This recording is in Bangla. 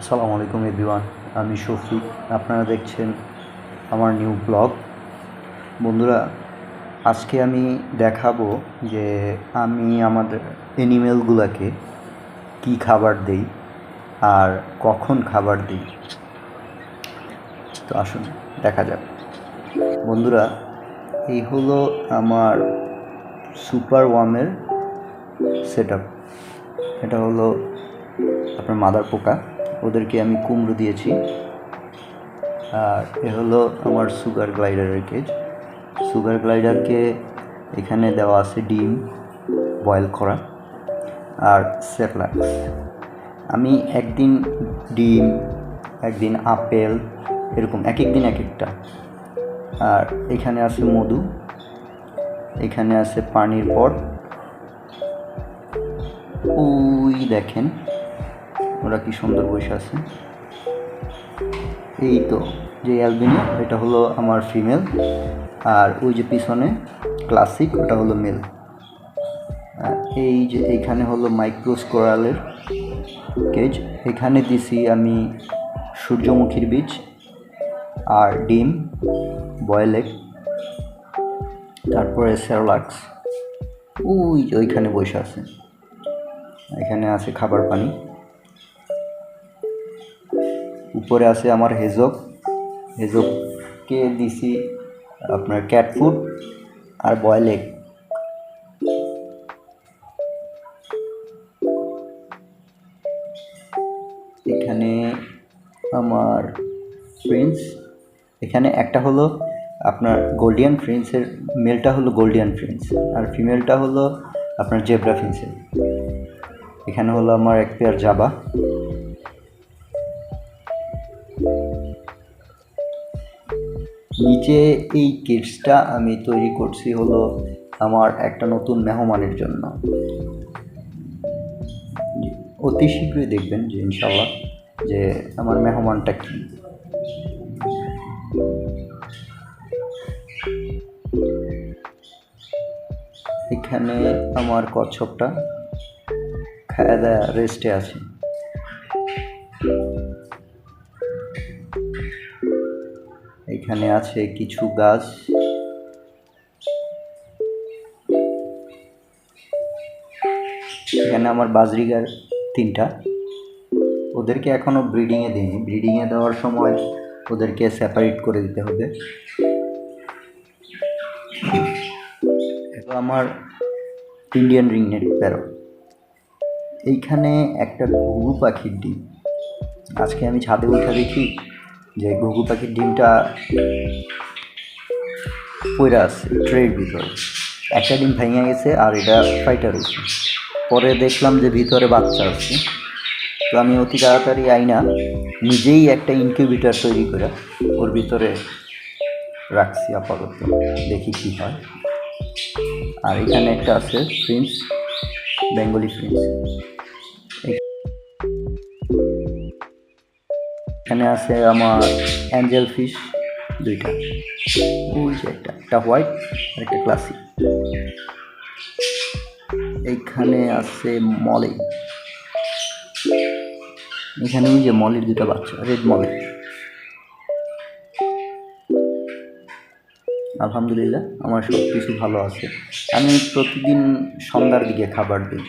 আসসালামু আলাইকুম এভরিওয়ান, আমি শফিক। আপনারা দেখছেন আমার নিউ ব্লগ। বন্ধুরা, আজকে আমি দেখাবো যে আমি আমাদের অ্যানিমেলগুলোকে কী খাবার দেই আর কখন খাবার দিই। তো আসুন, দেখা যাক। বন্ধুরা, এই হলো আমার সুপার ওয়ার্মের সেট এটা হলো আপনার মাদার পোকা। ওদেরকে আমি কুমড়ো দিয়েছি। আর এ হলো আমার সুগার গ্লাইডারের কেজ। সুগার গ্লাইডারকে এখানে দেওয়া আছে ডিম, বয়েল করা আর সেরলাক্স আমি একদিন ডিম, একদিন আপেল, এরকম এক এক দিন এক একটা আর এখানে আছে মধু, এখানে আছে পানির পট। ওই দেখেন। ওরা কি সুন্দর বসে আছে? এই তো, যে অ্যালবিনো, এটা হলো আমার ফিমেল। আর ওই যে পিছনে, ক্লাসিক, ওটা হলো মেল। এই যে এইখানে হলো মাইক্রোস্কোরালের কেজ। এখানে দিছি আমি সূর্যমুখীর বীজ আর ডিম, বয়েল তারপরে স্যারলাক্স। ওই ওইখানে বসে আছে। এখানে আছে খাবার পানি। উপরে আছে আমার হেজক হেজককে দিছি আপনার ক্যাট ফুড আর বয়েল এগ এখানে আমার প্রিন্স এখানে একটা হলো আপনার গোল্ডিয়ান প্রিন্সের মেলটা হলো গোল্ডিয়ান প্রিন্স আর ফিমেলটা হলো আপনার জেব্রা প্রিন্সের এখানে হলো আমার এক পেয়ার জাবা নিচে এই কিটসটা আমি তৈরি করছি হলো আমার একটা নতুন মেহমানের জন্য। অতি শীঘ্রই দেখবেন যে ইনশাল্লাহ যে আমার মেহমানটা কি। এখানে আমার কচ্ছপটা খাওয়া দাওয়া রেস্টে আছে। এখানে আছে কিছু গাছ। এখানে আমার বাজরিগার তিনটা। ওদেরকে এখনও ব্রিডিংয়ে দিইনি। ব্রিডিংয়ে দেওয়ার সময় ওদেরকে সেপারেট করে দিতে হবে। আমার ইন্ডিয়ান রিংনেট প্যারো। এইখানে একটা ঘুঘু পাখির ডিম। আজকে আমি ছাদে উঠে দেখি যে ঘুঘু পাখির ডিমটা পইরা আছে, ট্রের ভিতরে। একটা ডিম ভেঙে গেছে আর এটা ফাইটা রয়েছে। পরে দেখলাম যে ভিতরে বাচ্চা আছে। তো আমি অতি তাড়াতাড়ি আইনা, নিজেই একটা ইনকিউবেটার তৈরি করে ওর ভিতরে রাখছি আপাতত। দেখি কী হয়। আর এখানে একটা আছে ফ্রিন্স বেঙ্গলি প্রিন্স এখানে আছে আমার অ্যাঞ্জেল ফিশ দুইটা। ওই যে একটা একটা হোয়াইট আর একটা ক্লাসিক এইখানে আছে মলে। এখানে ওই যে মলের দুটো বাচ্চা রেড মলে। আলহামদুলিল্লাহ, আমার সব কিছু ভালো আছে। আমি প্রতিদিন সন্ধ্যার দিকে খাবার দিই।